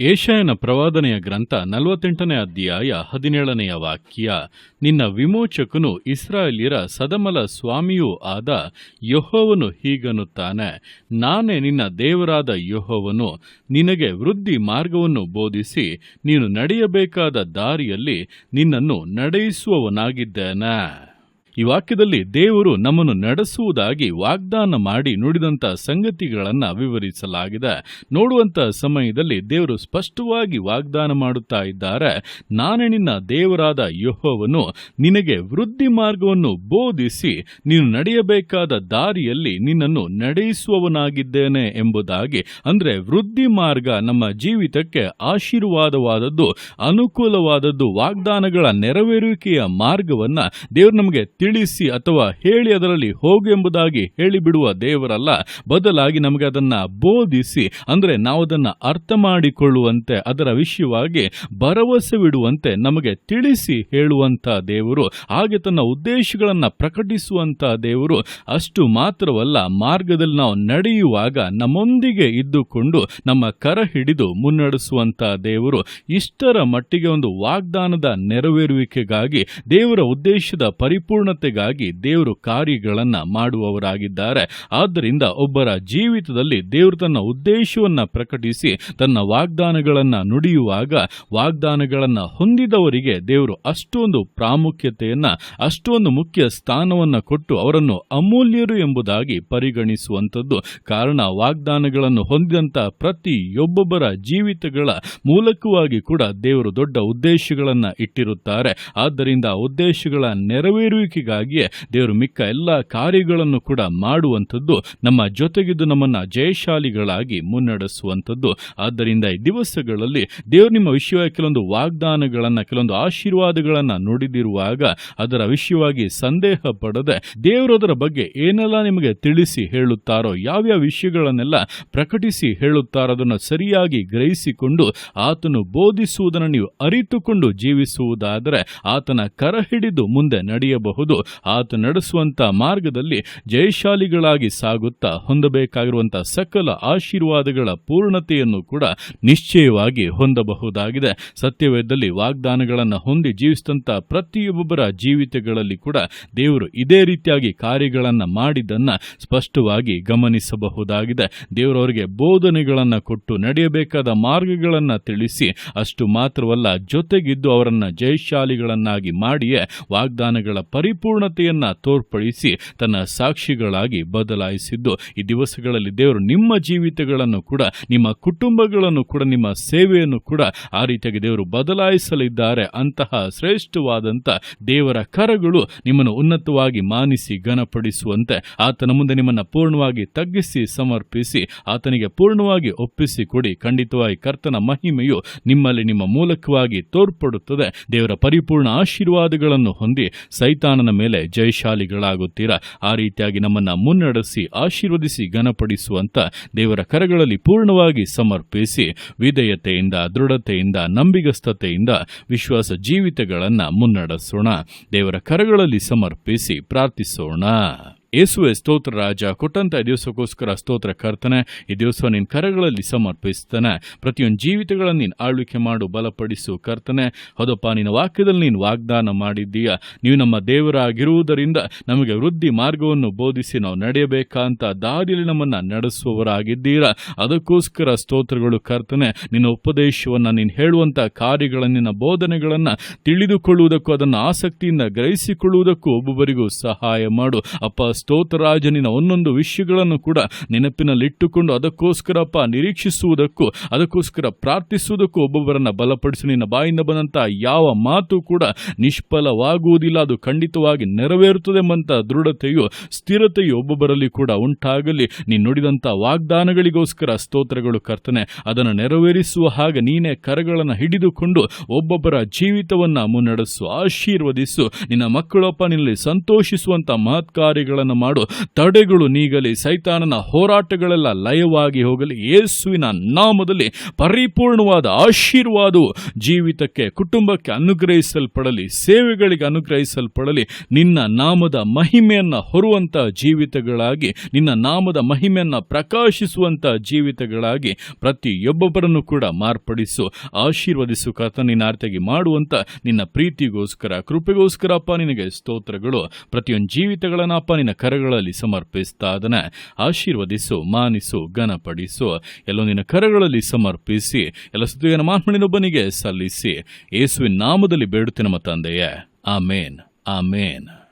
ಏಷಯನ ಪ್ರವಾದನೆಯ ಗ್ರಂಥ ನಲವತ್ತೆಂಟನೇ ಅಧ್ಯಾಯ ಹದಿನೇಳನೆಯ ವಾಕ್ಯ, ನಿನ್ನ ವಿಮೋಚಕನು ಇಸ್ರಾಯೇಲ್ಯರ ಸದಮಲ ಸ್ವಾಮಿಯೂ ಆದ ಯಹೋವನು ಹೀಗನ್ನುತ್ತಾನೆ, ನಾನೇ ನಿನ್ನ ದೇವರಾದ ಯಹೋವನು, ನಿನಗೆ ವೃದ್ಧಿ ಮಾರ್ಗವನ್ನು ಬೋಧಿಸಿ ನೀನು ನಡೆಯಬೇಕಾದ ದಾರಿಯಲ್ಲಿ ನಿನ್ನನ್ನು ನಡೆಯಿಸುವವನಾಗಿದ್ದೇನೆ. ಈ ವಾಕ್ಯದಲ್ಲಿ ದೇವರು ನಮ್ಮನ್ನು ನಡೆಸುವುದಾಗಿ ವಾಗ್ದಾನ ಮಾಡಿ ನುಡಿದಂಥ ಸಂಗತಿಗಳನ್ನು ವಿವರಿಸಲಾಗಿದೆ. ನೋಡುವಂಥ ಸಮಯದಲ್ಲಿ ದೇವರು ಸ್ಪಷ್ಟವಾಗಿ ವಾಗ್ದಾನ ಮಾಡುತ್ತಾ ಇದ್ದಾರೆ. ನಾನೇ ನಿನ್ನ ದೇವರಾದ ಯೋಹವನ್ನು ನಿನಗೆ ವೃದ್ಧಿ ಮಾರ್ಗವನ್ನು ಬೋಧಿಸಿ, ನೀನು ನಡೆಯಬೇಕಾದ ದಾರಿಯಲ್ಲಿ ನಿನ್ನನ್ನು ನಡೆಯಿಸುವವನಾಗಿದ್ದೇನೆ ಎಂಬುದಾಗಿ. ಅಂದರೆ ವೃದ್ಧಿ ಮಾರ್ಗ ನಮ್ಮ ಜೀವಿತಕ್ಕೆ ಆಶೀರ್ವಾದವಾದದ್ದು, ಅನುಕೂಲವಾದದ್ದು, ವಾಗ್ದಾನಗಳ ನೆರವೇರುವಿಕೆಯ ಮಾರ್ಗವನ್ನು ದೇವರು ನಮಗೆ ತಿಳಿಸಿ ಅಥವಾ ಹೇಳಿ ಅದರಲ್ಲಿ ಹೋಗು ಎಂಬುದಾಗಿ ಹೇಳಿಬಿಡುವ ದೇವರಲ್ಲ, ಬದಲಾಗಿ ನಮಗೆ ಅದನ್ನ ಬೋಧಿಸಿ, ಅಂದರೆ ನಾವು ಅದನ್ನು ಅರ್ಥ ಮಾಡಿಕೊಳ್ಳುವಂತೆ, ಅದರ ವಿಷಯವಾಗಿ ಭರವಸೆವಿಡುವಂತೆ ನಮಗೆ ತಿಳಿಸಿ ಹೇಳುವಂಥ ದೇವರು, ಹಾಗೆ ತನ್ನ ಉದ್ದೇಶಗಳನ್ನು ಪ್ರಕಟಿಸುವಂಥ ದೇವರು. ಅಷ್ಟು ಮಾತ್ರವಲ್ಲ, ಮಾರ್ಗದಲ್ಲಿ ನಾವು ನಡೆಯುವಾಗ ನಮ್ಮೊಂದಿಗೆ ಇದ್ದುಕೊಂಡು ನಮ್ಮ ಕರ ಹಿಡಿದು ಮುನ್ನಡೆಸುವಂಥ ದೇವರು. ಇಷ್ಟರ ಮಟ್ಟಿಗೆ ಒಂದು ವಾಗ್ದಾನದ ನೆರವೇರುವಿಕೆಗಾಗಿ ದೇವರ ಉದ್ದೇಶದ ಪರಿಪೂರ್ಣತೆಗಾಗಿ ದೇವರು ಕಾರ್ಯಗಳನ್ನು ಮಾಡುವವರಾಗಿದ್ದಾರೆ. ಆದ್ದರಿಂದ ಒಬ್ಬರ ಜೀವಿತದಲ್ಲಿ ದೇವರು ತನ್ನ ಉದ್ದೇಶವನ್ನ ಪ್ರಕಟಿಸಿ, ತನ್ನ ವಾಗ್ದಾನಗಳನ್ನು ನುಡಿಯುವಾಗ, ವಾಗ್ದಾನಗಳನ್ನು ಹೊಂದಿದವರಿಗೆ ದೇವರು ಅಷ್ಟೊಂದು ಪ್ರಾಮುಖ್ಯತೆಯನ್ನು, ಅಷ್ಟೊಂದು ಮುಖ್ಯ ಸ್ಥಾನವನ್ನು ಕೊಟ್ಟು ಅವರನ್ನು ಅಮೂಲ್ಯರು ಎಂಬುದಾಗಿ ಪರಿಗಣಿಸುವಂಥದ್ದು. ಕಾರಣ ವಾಗ್ದಾನಗಳನ್ನು ಹೊಂದಿದಂಥ ಪ್ರತಿಯೊಬ್ಬೊಬ್ಬರ ಜೀವಿತಗಳ ಮೂಲಕವಾಗಿ ಕೂಡ ದೇವರು ದೊಡ್ಡ ಉದ್ದೇಶಗಳನ್ನು ಇಟ್ಟಿರುತ್ತಾರೆ. ಆದ್ದರಿಂದ ಉದ್ದೇಶಗಳ ಉದ್ದೇಶಗಳ ನೆರವೇರುವಿಕೆಗಾಗಿಯೇ ದೇವರು ಮಿಕ್ಕ ಎಲ್ಲ ಕಾರ್ಯಗಳನ್ನು ಕೂಡ ಮಾಡುವಂಥದ್ದು, ನಮ್ಮ ಜೊತೆಗಿದ್ದು ನಮ್ಮನ್ನ ಜಯಶಾಲಿಗಳಾಗಿ ಮುನ್ನಡೆಸುವಂಥದ್ದು. ಆದ್ದರಿಂದ ಈ ದಿವಸಗಳಲ್ಲಿ ದೇವರು ನಿಮ್ಮ ವಿಷಯ ಕೆಲವೊಂದು ವಾಗ್ದಾನಗಳನ್ನ, ಕೆಲವೊಂದು ಆಶೀರ್ವಾದಗಳನ್ನ ನುಡಿದಿರುವಾಗ ಅದರ ವಿಷಯವಾಗಿ ಸಂದೇಹ ಪಡದೆ ದೇವರು ಅದರ ಬಗ್ಗೆ ಏನೆಲ್ಲ ನಿಮಗೆ ತಿಳಿಸಿ ಹೇಳುತ್ತಾರೋ, ಯಾವ್ಯಾವ ವಿಷಯಗಳನ್ನೆಲ್ಲ ಪ್ರಕಟಿಸಿ ಹೇಳುತ್ತಾರೋ ಅದನ್ನು ಸರಿಯಾಗಿ ಗ್ರಹಿಸಿಕೊಂಡು ಆತನು ಬೋಧಿಸುವುದನ್ನು ನೀವು ಅರಿತುಕೊಂಡು ಜೀವಿಸುವುದಾದರೆ ಆತನ ಕರ ಹಿಡಿದು ಮುಂದೆ ನಡೆಯಬಹುದು. ಆತ ನಡೆಸುವಂತ ಮಾರ್ಗದಲ್ಲಿ ಜಯಶಾಲಿಗಳಾಗಿ ಸಾಗುತ್ತಾ ಹೊಂದಬೇಕಾಗಿರುವಂತಹ ಸಕಲ ಆಶೀರ್ವಾದಗಳ ಪೂರ್ಣತೆಯನ್ನು ಕೂಡ ನಿಶ್ಚಯವಾಗಿ ಹೊಂದಬಹುದಾಗಿದೆ. ಸತ್ಯವೇದದಲ್ಲಿ ವಾಗ್ದಾನಗಳನ್ನು ಹೊಂದಿ ಜೀವಿಸಿದಂಥ ಪ್ರತಿಯೊಬ್ಬರ ಜೀವಿತಗಳಲ್ಲಿ ಕೂಡ ದೇವರು ಇದೇ ರೀತಿಯಾಗಿ ಕಾರ್ಯಗಳನ್ನು ಮಾಡಿದ್ದನ್ನು ಸ್ಪಷ್ಟವಾಗಿ ಗಮನಿಸಬಹುದಾಗಿದೆ. ದೇವರವರಿಗೆ ಬೋಧನೆಗಳನ್ನು ಕೊಟ್ಟು ನಡೆಯಬೇಕಾದ ಮಾರ್ಗಗಳನ್ನು ತಿಳಿಸಿ, ಅಷ್ಟು ಮಾತ್ರವಲ್ಲ ಜೊತೆಗಿದ್ದು ಅವರನ್ನು ಜಯಶಾಲಿಗಳನ್ನಾಗಿ ಮಾಡಿಯೇ ವಾಗ್ದಾನಗಳ ಪರಿಪೂರ್ಣತೆಯನ್ನ ತೋರ್ಪಡಿಸಿ ತನ್ನ ಸಾಕ್ಷಿಗಳಾಗಿ ಬದಲಾಯಿಸಿದ್ದು. ಈ ದಿವಸಗಳಲ್ಲಿ ದೇವರು ನಿಮ್ಮ ಜೀವಿತಗಳನ್ನು ಕೂಡ, ನಿಮ್ಮ ಕುಟುಂಬಗಳನ್ನು ಕೂಡ, ನಿಮ್ಮ ಸೇವೆಯನ್ನು ಕೂಡ ಆ ರೀತಿಯಾಗಿ ದೇವರು ಬದಲಾಯಿಸಲಿದ್ದಾರೆ. ಅಂತಹ ಶ್ರೇಷ್ಠವಾದಂಥ ದೇವರ ಕರಗಳು ನಿಮ್ಮನ್ನು ಉನ್ನತವಾಗಿ ಮಾನಿಸಿ, ಘನಪಡಿಸುವಂತೆ ಆತನ ಮುಂದೆ ನಿಮ್ಮನ್ನು ಪೂರ್ಣವಾಗಿ ತಗ್ಗಿಸಿ, ಸಮರ್ಪಿಸಿ, ಆತನಿಗೆ ಪೂರ್ಣವಾಗಿ ಒಪ್ಪಿಸಿ ಕೊಡಿ. ಖಂಡಿತವಾಗಿ ಕರ್ತನ ಮಹಿಮೆಯು ನಿಮ್ಮಲ್ಲಿ ನಿಮ್ಮ ಮೂಲಕವಾಗಿ ತೋರ್ಪಡುತ್ತದೆ. ದೇವರ ಪರಿಪೂರ್ಣ ಆಶೀರ್ವಾದಗಳನ್ನು ಹೊಂದಿ ಸೈತಾನನ ಮೇಲೆ ಜಯಶಾಲಿಗಳಾಗುತ್ತೀರಾ? ಆ ರೀತಿಯಾಗಿ ನಮ್ಮನ್ನ ಮುನ್ನಡೆಸಿ, ಆಶೀರ್ವದಿಸಿ, ಘನಪಡಿಸುವಂತ ದೇವರ ಕರಗಳಲ್ಲಿ ಪೂರ್ಣವಾಗಿ ಸಮರ್ಪಿಸಿ, ವಿಧೇಯತೆಯಿಂದ, ದೃಢತೆಯಿಂದ, ನಂಬಿಗಸ್ತತೆಯಿಂದ ವಿಶ್ವಾಸ ಜೀವಿತಗಳನ್ನ ಮುನ್ನಡೆಸೋಣ. ದೇವರ ಕರಗಳಲ್ಲಿ ಸಮರ್ಪಿಸಿ ಪ್ರಾರ್ಥಿಸೋಣ. ಯೇಸುವೆ ಸ್ತೋತ್ರ ರಾಜ ಕೊಟ್ಟಂಥ ದಿವಸಕ್ಕೋಸ್ಕರ ಸ್ತೋತ್ರ ಕರ್ತನೆ, ಈ ದಿವಸ ನಿನ್ನ ಕರಗಳಲ್ಲಿ ಸಮರ್ಪಿಸ್ತಾನೆ. ಪ್ರತಿಯೊಂದು ಜೀವಿತಗಳನ್ನು ನೀನು ಆಳ್ವಿಕೆ ಮಾಡು, ಬಲಪಡಿಸು ಕರ್ತನೆ. ಹೌದಪ್ಪ, ನಿನ್ನ ವಾಕ್ಯದಲ್ಲಿ ನೀನು ವಾಗ್ದಾನ ಮಾಡಿದ್ದೀಯ. ನೀವು ನಮ್ಮ ದೇವರಾಗಿರುವುದರಿಂದ ನಮಗೆ ವೃದ್ಧಿ ಮಾರ್ಗವನ್ನು ಬೋಧಿಸಿ ನಾವು ನಡೆಯಬೇಕಂತ ದಾರಿಯಲ್ಲಿ ನಮ್ಮನ್ನು ನಡೆಸುವವರಾಗಿದ್ದೀರಾ? ಅದಕ್ಕೋಸ್ಕರ ಸ್ತೋತ್ರಗಳು ಕರ್ತನೆ, ನಿನ್ನ ಉಪದೇಶವನ್ನು, ನೀನು ಹೇಳುವಂಥ ಕಾರ್ಯಗಳನ್ನು, ನಿನ್ನ ಬೋಧನೆಗಳನ್ನು ತಿಳಿದುಕೊಳ್ಳುವುದಕ್ಕೂ, ಅದನ್ನು ಆಸಕ್ತಿಯಿಂದ ಗ್ರಹಿಸಿಕೊಳ್ಳುವುದಕ್ಕೂ ಒಬ್ಬೊಬ್ಬರಿಗೂ ಸಹಾಯ ಮಾಡು. ಅಪ್ಪ ಸ್ತೋತ್ರರಾಜನಿನ ಒಂದೊಂದು ವಿಷಯಗಳನ್ನು ಕೂಡ ನೆನಪಿನಲ್ಲಿಟ್ಟುಕೊಂಡು ಅದಕ್ಕೋಸ್ಕರಪ್ಪ ನಿರೀಕ್ಷಿಸುವುದಕ್ಕೂ, ಅದಕ್ಕೋಸ್ಕರ ಪ್ರಾರ್ಥಿಸುವುದಕ್ಕೂ ಒಬ್ಬೊಬ್ಬರನ್ನ ಬಲಪಡಿಸಿ ನಿನ್ನ ಬಾಯಿಂದ ಬಂದಂತಹ ಯಾವ ಮಾತು ಕೂಡ ನಿಷ್ಫಲವಾಗುವುದಿಲ್ಲ. ಅದು ಖಂಡಿತವಾಗಿ ನೆರವೇರುತ್ತದೆ ಎಂಬಂಥ ದೃಢತೆಯು, ಸ್ಥಿರತೆಯು ಒಬ್ಬೊಬ್ಬರಲ್ಲಿ ಕೂಡ ಉಂಟಾಗಲಿ. ನೀನು ನುಡಿದಂಥ ವಾಗ್ದಾನಗಳಿಗೋಸ್ಕರ ಸ್ತೋತ್ರಗಳು ಕರ್ತನೆ, ಅದನ್ನು ನೆರವೇರಿಸುವ ಹಾಗೆ ನೀನೇ ಕರಗಳನ್ನು ಹಿಡಿದುಕೊಂಡು ಒಬ್ಬೊಬ್ಬರ ಜೀವಿತವನ್ನ ಮುನ್ನಡೆಸು, ಆಶೀರ್ವದಿಸು. ನಿನ್ನ ಮಕ್ಕಳಪ್ಪ ನಿನ್ನಲ್ಲಿ ಸಂತೋಷಿಸುವಂಥ ಮಹತ್ ಕಾರ್ಯಗಳನ್ನು ಕಾರ್ಯಗಳನ್ನು ಮಾಡು. ತಡೆಗಳು ನೀಗಲಿ, ಸೈತಾನನ ಹೋರಾಟಗಳೆಲ್ಲ ಲಯವಾಗಿ ಹೋಗಲಿ. ಯೇಸುವಿನ ನಾಮದಲ್ಲಿ ಪರಿಪೂರ್ಣವಾದ ಆಶೀರ್ವಾದವು ಜೀವಿತಕ್ಕೆ, ಕುಟುಂಬಕ್ಕೆ ಅನುಗ್ರಹಿಸಲ್ಪಡಲಿ, ಸೇವೆಗಳಿಗೆ ಅನುಗ್ರಹಿಸಲ್ಪಡಲಿ. ನಿನ್ನ ನಾಮದ ಮಹಿಮೆಯನ್ನು ಹೊರುವಂತ ಜೀವಿತಗಳಾಗಿ, ನಿನ್ನ ನಾಮದ ಮಹಿಮೆಯನ್ನು ಪ್ರಕಾಶಿಸುವಂತ ಜೀವಿತಗಳಾಗಿ ಪ್ರತಿಯೊಬ್ಬೊಬ್ಬರನ್ನು ಕೂಡ ಮಾರ್ಪಡಿಸು. ಆಶೀರ್ವದಿಸು ಕಥ ನಿನ್ನ ಮಾಡುವಂಥ ಮಾಡುವಂತ ನಿನ್ನ ಪ್ರೀತಿಗೋಸ್ಕರ, ಕೃಪೆಗೋಸ್ಕರ ಅಪ್ಪ ನಿನಗೆ ಸ್ತೋತ್ರಗಳು. ಪ್ರತಿಯೊಂದು ಜೀವಿತಗಳನ್ನ ಅಪ್ಪ ನಿನ್ನ ಕರಗಳಲ್ಲಿ ಸಮರ್ಪಿಸ್ತಾ ಅದನ್ನ ಆಶೀರ್ವದಿಸು, ಮಾನಿಸು, ಘನಪಡಿಸು. ಎಲ್ಲೋ ನಿನ್ನ ಕರಗಳಲ್ಲಿ ಸಮರ್ಪಿಸಿ, ಎಲ್ಲ ಸ್ತುತಿಯನ್ನು ಮಾತ್ಮನಿನೊಬ್ಬನಿಗೆ ಸಲ್ಲಿಸಿ. ಯೇಸುವಿನ ನಾಮದಲ್ಲಿ ಬೇಡುತ್ತೆ ನಮ್ಮ ತಂದೆಯೇ. ಆಮೇನ್. ಆಮೇನ್.